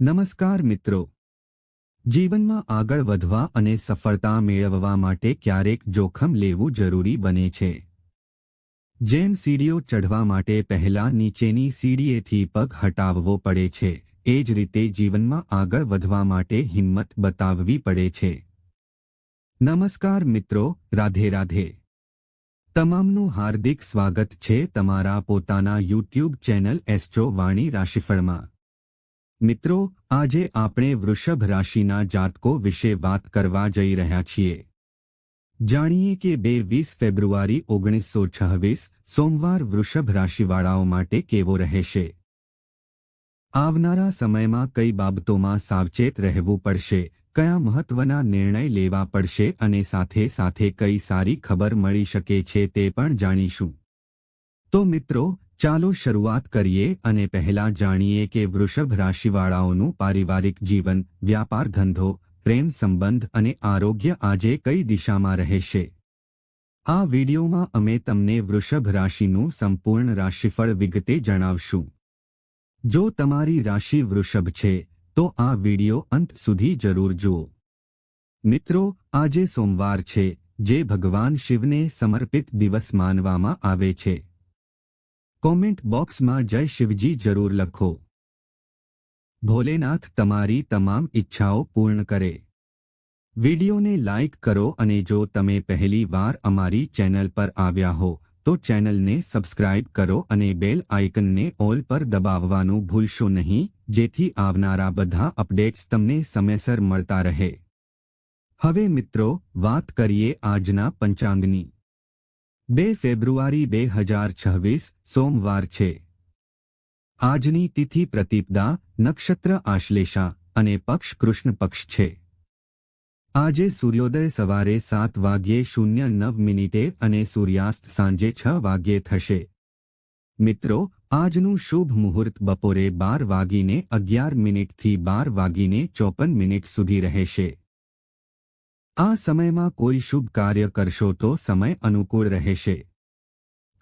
નમસ્કાર મિત્રો. જીવનમાં આગળ વધવા અને સફળતા મેળવવા માટે ક્યારેક જોખમ લેવું જરૂરી બને છે. જેમ સીડીઓ ચઢવા માટે પહેલા નીચેની સીડીએથી પગ હટાવવો પડે છે, એ જ રીતે જીવનમાં આગળ વધવા માટે હિંમત બતાવવી પડે છે. નમસ્કાર મિત્રો, રાધે રાધે. તમામનું હાર્દિક સ્વાગત છે તમારા પોતાના યુટ્યુબ ચેનલ એસ્ટ્રો વાણી રાશિફળમાં. મિત્રો, આજે આપણે વૃષભ રાશિના જાતકો વિશે વાત કરવા જઈ રહ્યા છીએ. જાણીએ કે બે વીસ ફેબ્રુઆરી ઓગણીસો છવ્વીસ સોમવાર વૃષભ રાશિવાળાઓ માટે કેવો રહેશે? આવનારા સમયમાં કઈ બાબતોમાં સાવચેત રહેવું પડશે? કયા મહત્વના નિર્ણય લેવા પડશે? અને સાથે સાથે કઈ સારી ખબર મળી શકે છે તે પણ જાણીશું. તો મિત્રો ચાલો શરૂઆત કરીએ અને પહેલા જાણીએ કે વૃષભ રાશિવાળાઓનું પારિવારિક જીવન, વ્યાપાર ધંધો, પ્રેમ સંબંધ અને આરોગ્ય આજે કઈ દિશામાં રહેશે? આ વિડિયોમાં અમે તમને વૃષભ રાશિનું સંપૂર્ણ રાશિફળ વિગતે જણાવશું. જો તમારી રાશિ વૃષભ છે, તો આ વિડિયો અંત સુધી જરૂર જુઓ. મિત્રો, આજે સોમવાર છે, જે ભગવાન શિવને સમર્પિત દિવસ માનવામાં આવે છે. કોમેન્ટ બોક્સમાં જય શિવજી જરૂર લખો. ભોલેનાથ તમારી તમામ ઈચ્છાઓ પૂર્ણ કરે. વિડિયોને લાઇક કરો અને જો તમે પહેલી વાર અમારી ચેનલ પર આવ્યા હો, તો ચેનલને સબસ્ક્રાઇબ કરો અને બેલ આઇકનને ઓલ પર દબાવવાનું ભૂલશો નહીં, જેથી આવનારા બધા અપડેટ્સ તમને સમયસર મળતા રહે. હવે મિત્રો, વાત કરીએ આજના પંચાંગની. બે ફેબ્રુઆરી બે હજાર છવ્વીસ, સોમવાર છે. આજની તિથિ પ્રતિપદા, નક્ષત્ર આશ્લેષા અને પક્ષ કૃષ્ણ પક્ષ છે. આજે સૂર્યોદય સવારે સાત વાગ્યે શૂન્ય નવ મિનિટે અને સૂર્યાસ્ત સાંજે છ વાગ્યે થશે. મિત્રો, આજનું શુભ મુહૂર્ત બપોરે બાર વાગીને અગિયાર મિનિટથી બાર વાગીને ચોપન મિનિટ સુધી રહેશે. આ સમયમાં કોઈ શુભ કાર્ય કરશો તો સમય અનુકૂળ રહેશે.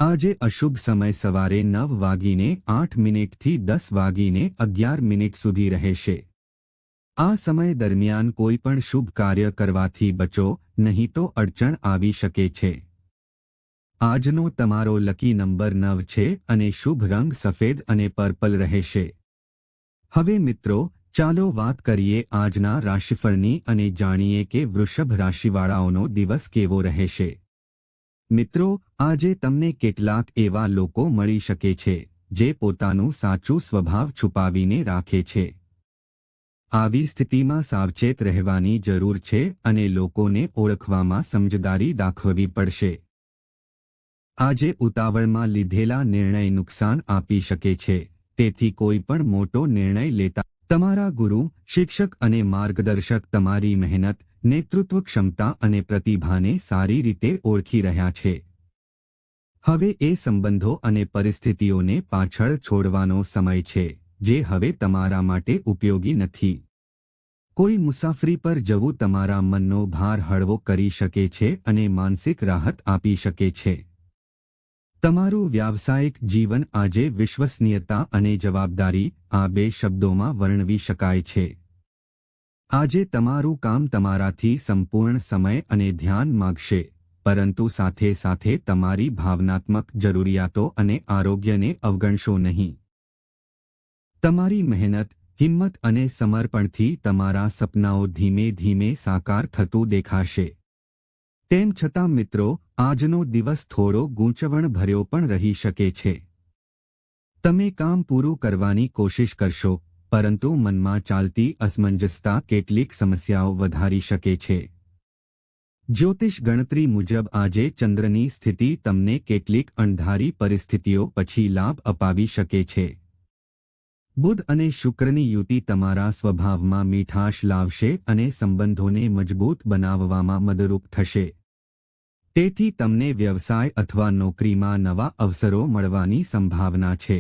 આજે અશુભ સમય સવારે નવ વાગીને આઠ મિનિટથી દસ વાગીને અગિયાર મિનિટ સુધી રહેશે. આ સમય દરમિયાન કોઈ પણ શુભ કાર્ય કરવાથી બચો, નહીં તો અડચણ આવી શકે છે. આજનો તમારો લકી નંબર નવ છે અને શુભ રંગ સફેદ અને પર્પલ રહેશે. હવે મિત્રો ચાલો વાત કરીએ આજના રાશિફળની અને જાણીએ કે વૃષભ રાશિવાળાઓનો દિવસ કેવો રહેશે. મિત્રો, આજે તમને કેટલાક એવા લોકો મળી શકે છે, જે પોતાનું સાચું સ્વભાવ છુપાવીને રાખે છે. આવી સ્થિતિમાં સાવચેત રહેવાની જરૂર છે અને લોકોને ઓળખવામાં સમજદારી દાખવવી પડશે. આજે ઉતાવળમાં લીધેલા નિર્ણય નુકસાન આપી શકે છે, તેથી કોઈ પણ મોટો નિર્ણય લેતા તમારા ગુરુ, શિક્ષક અને માર્ગદર્શક તમારી મહેનત નેતૃત્વ ક્ષમતા અને પ્રતિભાને સારી રીતે ઓળખી રહ્યા છે. હવે એ સંબંધો અને પરિસ્થિતિઓને પાછળ છોડવાનો સમય છે, જે હવે તમારા માટે ઉપયોગી નથી. કોઈ મુસાફરી પર જવું તમારા મનનો ભાર હળવો કરી શકે છે અને માનસિક રાહત આપી શકે છે. તમારું વ્યાવસાયિક જીવન આજે વિશ્વસનીયતા અને જવાબદારી આ બે શબ્દોમાં વર્ણવી શકાય છે. આજે તમારું કામ તમારાથી સંપૂર્ણ સમય અને ધ્યાન માગશે, પરંતુ સાથે સાથે તમારી ભાવનાત્મક જરૂરિયાતો અને આરોગ્યને અવગણશો નહીં. તમારી મહેનત હિંમત અને સમર્પણથી તમારા સપનાઓ ધીમે ધીમે સાકાર થતું દેખાશે. તેમ છતાં મિત્રો, આજનો દિવસ થોડો ગૂંચવણ ભર્યો પણ રહી શકે છે. તમે કામ પૂરું કરવાની કોશિશ કરશો, પરંતુ મનમાં ચાલતી અસમંજસતા કેટલીક સમસ્યાઓ વધારી શકે છે. જ્યોતિષ ગણતરી મુજબ આજે ચંદ્રની સ્થિતિ તમને કેટલીક અણધારી પરિસ્થિતિઓ પછી લાભ અપાવી શકે છે. બુધ અને શુક્રની યુતિ તમારા સ્વભાવમાં મીઠાશ લાવશે અને સંબંધોને મજબૂત બનાવવામાં મદદરૂપ થશે. તેથી તમને વ્યવસાય અથવા નોકરીમાં નવા અવસરો મળવાની સંભાવના છે.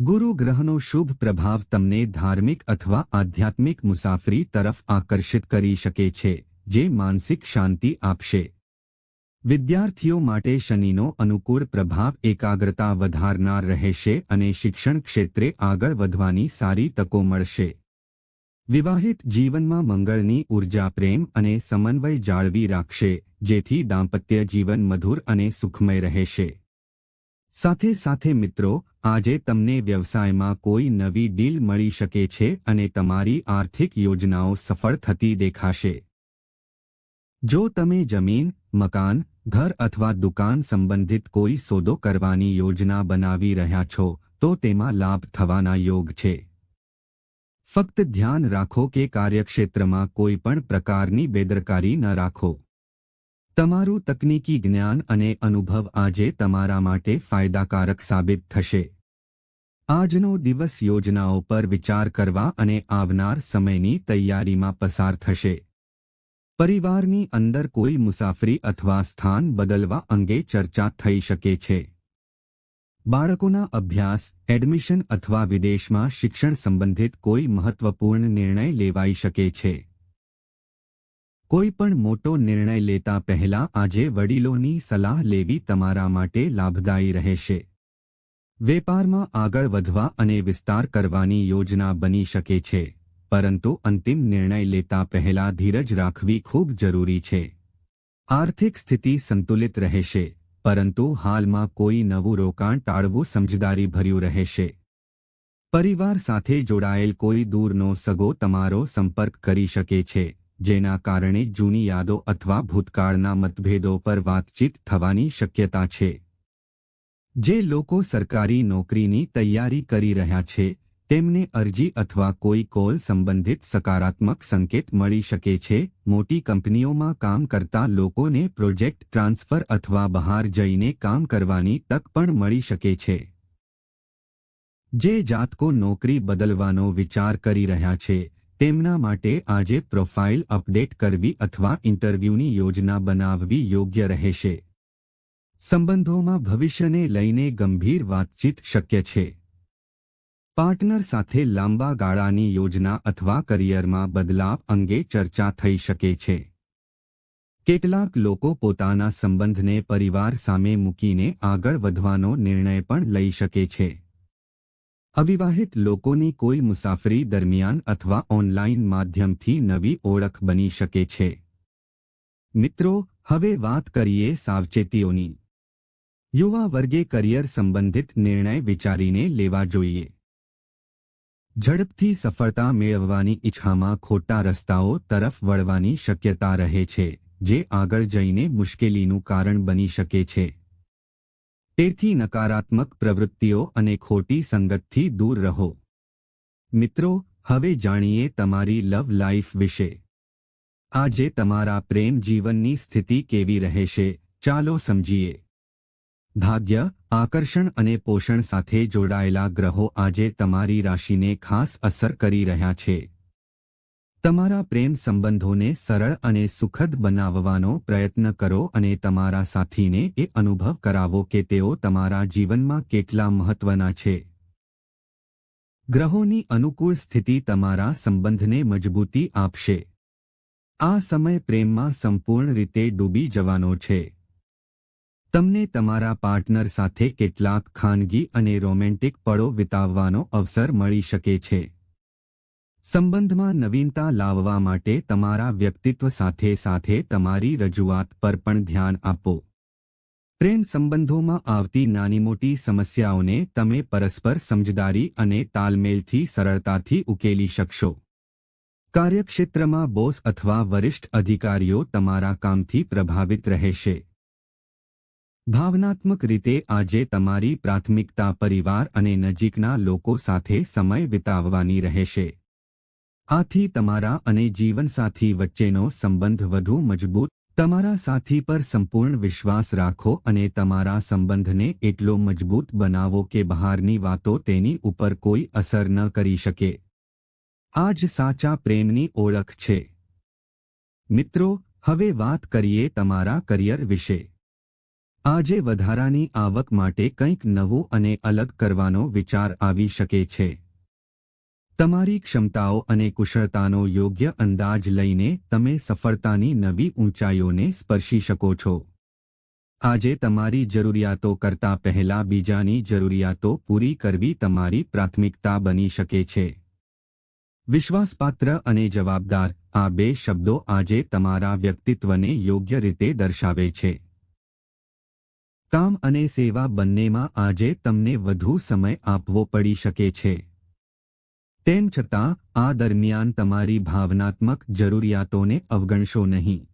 ગુરુ ગ્રહનો શુભ પ્રભાવ તમને ધાર્મિક અથવા આધ્યાત્મિક મુસાફરી તરફ આકર્ષિત કરી શકે છે, જે માનસિક શાંતિ આપશે. વિદ્યાર્થીઓ માટે શનિનો અનુકૂળ પ્રભાવ એકાગ્રતા વધારનાર રહેશે અને શિક્ષણ ક્ષેત્રે આગળ વધવાની સારી તકો મળશે. વિવાહિત જીવનમાં મંગળની ઊર્જા, પ્રેમ અને સમન્વય જાળવી રાખશે, જેથી દાંપત્ય જીવન મધુર અને સુખમય રહેશે. સાથે સાથે મિત્રો, આજે તમને વ્યવસાયમાં કોઈ નવી ડીલ મળી શકે છે અને તમારી આર્થિક યોજનાઓ સફળ થતી દેખાશે. જો તમે જમીન, મકાન ઘર અથવા દુકાન સંબંધિત કોઈ સોદો કરવાની યોજના બનાવી રહ્યા છો, તો તેમાં લાભ થવાના યોગ છે. ફક્ત ધ્યાન રાખો કે કાર્યક્ષેત્રમાં કોઈ પણ પ્રકારની બેદરકારી ન રાખો. તમારું તકનીકી જ્ઞાન અને અનુભવ આજે તમારા માટે ફાયદાકારક સાબિત થશે. આજનો દિવસ યોજનાઓ પર વિચાર કરવા અને આવનાર સમયની તૈયારીમાં પસાર થશે. પરિવારની અંદર કોઈ મુસાફરી અથવા સ્થાન બદલવા અંગે ચર્ચા થઈ શકે છે. બાળકોના અભ્યાસ, એડમિશન અથવા વિદેશમાં શિક્ષણ સંબંધિત કોઈ મહત્વપૂર્ણ નિર્ણય લેવાઈ શકે છે. કોઈ પણ મોટો નિર્ણય લેતા પહેલા આજે વડીલોની સલાહ લેવી તમારા માટે લાભદાયી રહેશે. વેપારમાં આગળ વધવા અને વિસ્તાર કરવાની યોજના બની શકે છે. પરંતુ અંતિમ નિર્ણય લેતા પહેલા ધીરજ રાખવી ખૂબ જરૂરી છે. આર્થિક સ્થિતિ સંતુલિત રહેશે, પરંતુ હાલમાં કોઈ નવું રોકાણ ટાળવું સમજદારીભર્યું રહેશે. પરિવાર સાથે જોડાયેલ કોઈ દૂરનો સગો તમારો સંપર્ક કરી શકે છે, જેના કારણે જૂની યાદો અથવા ભૂતકાળના મતભેદો પર વાતચીત થવાની શક્યતા છે. જે લોકો સરકારી નોકરીની તૈયારી કરી રહ્યા છે તેમને અરજી અથવા કોઈ કોલ સંબંધિત સકારાત્મક સંકેત મળી શકે છે. મોટી કંપનીઓમાં કામ કરતા લોકોને પ્રોજેક્ટ ટ્રાન્સફર અથવા બહાર જઈને કામ કરવાની તક પણ મળી શકે છે. જે જાતકો નોકરી બદલવાનો વિચાર કરી રહ્યા છે, તેમના માટે આજે પ્રોફાઇલ અપડેટ કરવી અથવા ઇન્ટરવ્યૂની યોજના બનાવવી યોગ્ય રહેશે. સંબંધોમાં ભવિષ્યને લઈને ગંભીર વાતચીત શક્ય છે. પાર્ટનર સાથે લાંબા ગાળાની યોજના અથવા કરિયરમાં બદલાવ અંગે ચર્ચા થઈ શકે છે. કેટલાક લોકો પોતાના સંબંધને પરિવાર સામે મૂકીને આગળ વધવાનો નિર્ણય પણ લઈ શકે છે. અવિવાહિત લોકોની કોઈ મુસાફરી દરમિયાન અથવા ઓનલાઇન માધ્યમથી નવી ઓળખ બની શકે છે. મિત્રો, હવે વાત કરીએ સાવચેતીઓની. યુવા વર્ગે કરિયર સંબંધિત નિર્ણય વિચારીને લેવા જોઈએ. ઝડપથી સફળતા મેળવવાની ઈચ્છામાં ખોટા રસ્તાઓ તરફ વળવાની શક્યતા રહે છે, જે આગળ જઈને મુશ્કેલીનું કારણ બની શકે છે. તેથી નકારાત્મક પ્રવૃત્તિઓ અને ખોટી સંગતથી દૂર રહો. મિત્રો, હવે જાણીએ તમારી લવ લાઈફ વિશે. આજે તમારા પ્રેમ જીવનની સ્થિતિ કેવી રહેશે, ચાલો સમજીએ. ભાગ્ય, આકર્ષણ અને પોષણ સાથે જોડાયેલા ગ્રહો આજે તમારી રાશિને ખાસ અસર કરી રહ્યા છે. તમારા પ્રેમ સંબંધોને સરળ અને સુખદ બનાવવાનો પ્રયત્ન કરો અને તમારા સાથીને એ અનુભવ કરાવો કે તેઓ તમારા જીવનમાં કેટલા મહત્વના છે. ગ્રહોની અનુકૂળ સ્થિતિ તમારા સંબંધને મજબૂતી આપશે. આ સમય પ્રેમમાં સંપૂર્ણ રીતે ડૂબી જવાનો છે. તમને તમારા પાર્ટનર સાથે કેટલાક ખાનગી અને રોમેન્ટિક પળો વિતાવવાનો અવસર મળી શકે છે. સંબંધમાં નવીનતા લાવવા માટે તમારા વ્યક્તિત્વ સાથે સાથે તમારી રજૂઆત પર પણ ધ્યાન આપો. પ્રેમ સંબંધોમાં આવતી નાની મોટી સમસ્યાઓને તમે પરસ્પર સમજદારી અને તાલમેલથી સરળતાથી ઉકેલી શકશો. કાર્યક્ષેત્રમાં બોસ અથવા વરિષ્ઠ અધિકારીઓ તમારા કામથી પ્રભાવિત રહેશે. ભાવનાત્મક રીતે આજે તમારી પ્રાથમિકતા પરિવાર અને નજીકના લોકો સાથે સમય વિતાવવાની રહેશે. આથી તમારા અને જીવનસાથી વચ્ચેનો સંબંધ વધુ મજબૂત, તમારા સાથી પર સંપૂર્ણ વિશ્વાસ રાખો અને તમારા સંબંધને એટલો મજબૂત બનાવો કે બહારની વાતો તેની ઉપર કોઈ અસર ન કરી શકે. આ જ સાચા પ્રેમની ઓળખ છે. મિત્રો, હવે વાત કરીએ તમારા કરિયર વિશે. આજે વધારાની આવક માટે કંઈક નવું અને અલગ કરવાનો વિચાર આવી શકે છે. તમારી ક્ષમતાઓ અને કુશળતાનો યોગ્ય અંદાજ લઈને તમે સફળતાની નવી ઊંચાઈઓને સ્પર્શી શકો છો. આજે તમારી જરૂરિયાતો કરતાં પહેલા બીજાની જરૂરિયાતો પૂરી કરવી તમારી પ્રાથમિકતા બની શકે છે. વિશ્વાસપાત્ર અને જવાબદાર આ બે શબ્દો આજે તમારા વ્યક્તિત્વને યોગ્ય રીતે દર્શાવે છે. કામ અને સેવા બંનેમાં આજે તમને વધુ સમય આપવો પડી શકે છે. તેમ છતાં, આ દરમિયાન તમારી ભાવનાત્મક જરૂરિયાતોને અવગણશો નહીં.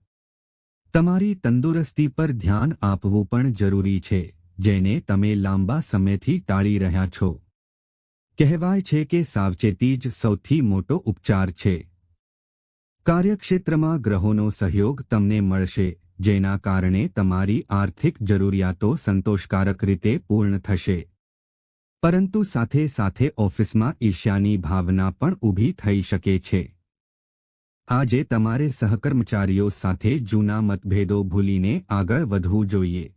તમારી તંદુરસ્તી પર ધ્યાન આપવું પણ જરૂરી છે, જેને તમે લાંબા સમયથી ટાળી રહ્યા છો. કહેવાય છે કે સાવચેતી જ સૌથી મોટો ઉપચાર છે. કાર્યક્ષેત્રમાં ગ્રહોનો સહયોગ તમને મળશે. જેના કારણે તમારી આર્થિક જરૂરિયાતો સંતોષકારક રીતે પૂર્ણ થશે. પરંતુ સાથે સાથે ઓફિસમાં ઈર્ષ્યાની ભાવના પણ ઊભી થઈ શકે છે. આજે તમારે સહકર્મચારીઓ સાથે જૂના મતભેદો ભૂલીને આગળ વધવું જોઈએ.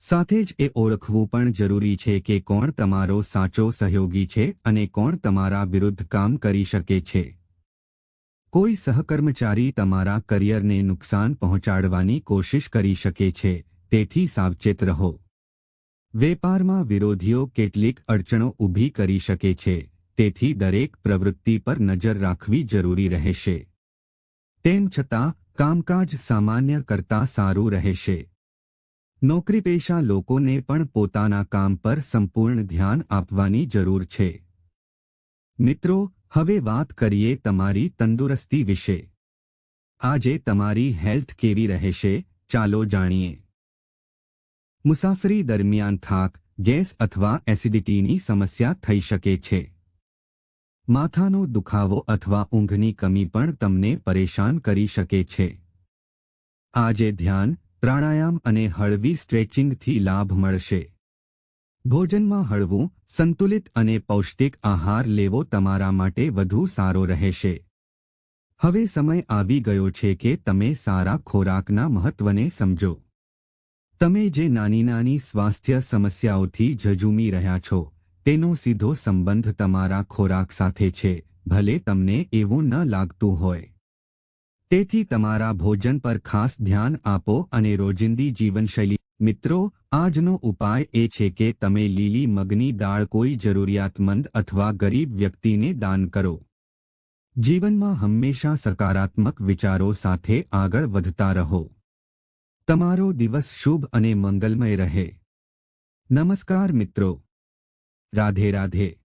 સાથે જ એ ઓળખવું પણ જરૂરી છે કે કોણ તમારો સાચો સહયોગી છે અને કોણ તમારા વિરુદ્ધ કામ કરી શકે છે. કોઈ સહકર્મચારી તમારા કરિયરને નુકસાન પહોંચાડવાની કોશિશ કરી શકે છે, તેથી સાવચેત રહો. વેપારમાં વિરોધીઓ કેટલીક અડચણો ઊભી કરી શકે છે, તેથી દરેક પ્રવૃત્તિ પર નજર રાખવી જરૂરી રહેશે. તેમ છતાં, કામકાજ સામાન્ય કરતાં સારું રહેશે. નોકરીપેશા લોકોને પણ પોતાના કામ પર સંપૂર્ણ ધ્યાન આપવાની જરૂર છે. મિત્રો હવે વાત કરીએ તમારી તંદુરસ્તી વિશે. આજે તમારી હેલ્થ કેવી રહેશે? ચાલો જાણીએ. મુસાફરી દરમિયાન થાક, ગેસ અથવા એસિડિટીની સમસ્યા થઈ શકે છે. માથાનો દુખાવો અથવા ઊંઘની કમી પણ તમને પરેશાન કરી શકે છે. આજે ધ્યાન, પ્રાણાયામ અને હળવી સ્ટ્રેચિંગથી લાભ મળશે. ભોજનમાં હળવું, સંતુલિત અને પૌષ્ટિક આહાર લેવો તમારા માટે વધુ સારો રહેશે. હવે સમય આવી ગયો છે કે તમે સારા ખોરાકના મહત્વને સમજો. તમે જે નાની નાની સ્વાસ્થ્ય સમસ્યાઓથી ઝઝૂમી રહ્યા છો, તેનો સીધો સંબંધ તમારા ખોરાક સાથે છે, ભલે તમને એવું ન લાગતું હોય. તેથી તમારા ભોજન પર ખાસ ધ્યાન આપો અને રોજિંદી જીવનશૈલી મિત્રો, આજનો ઉપાય એ છે કે તમે લીલી મગની દાળ કોઈ જરૂરિયાતમંદ અથવા ગરીબ વ્યક્તિને દાન કરો. જીવનમાં હંમેશા સકારાત્મક વિચારો સાથે આગળ વધતા રહો. તમારો દિવસ શુભ અને મંગલમય રહે. નમસ્કાર મિત્રો. રાધે રાધે.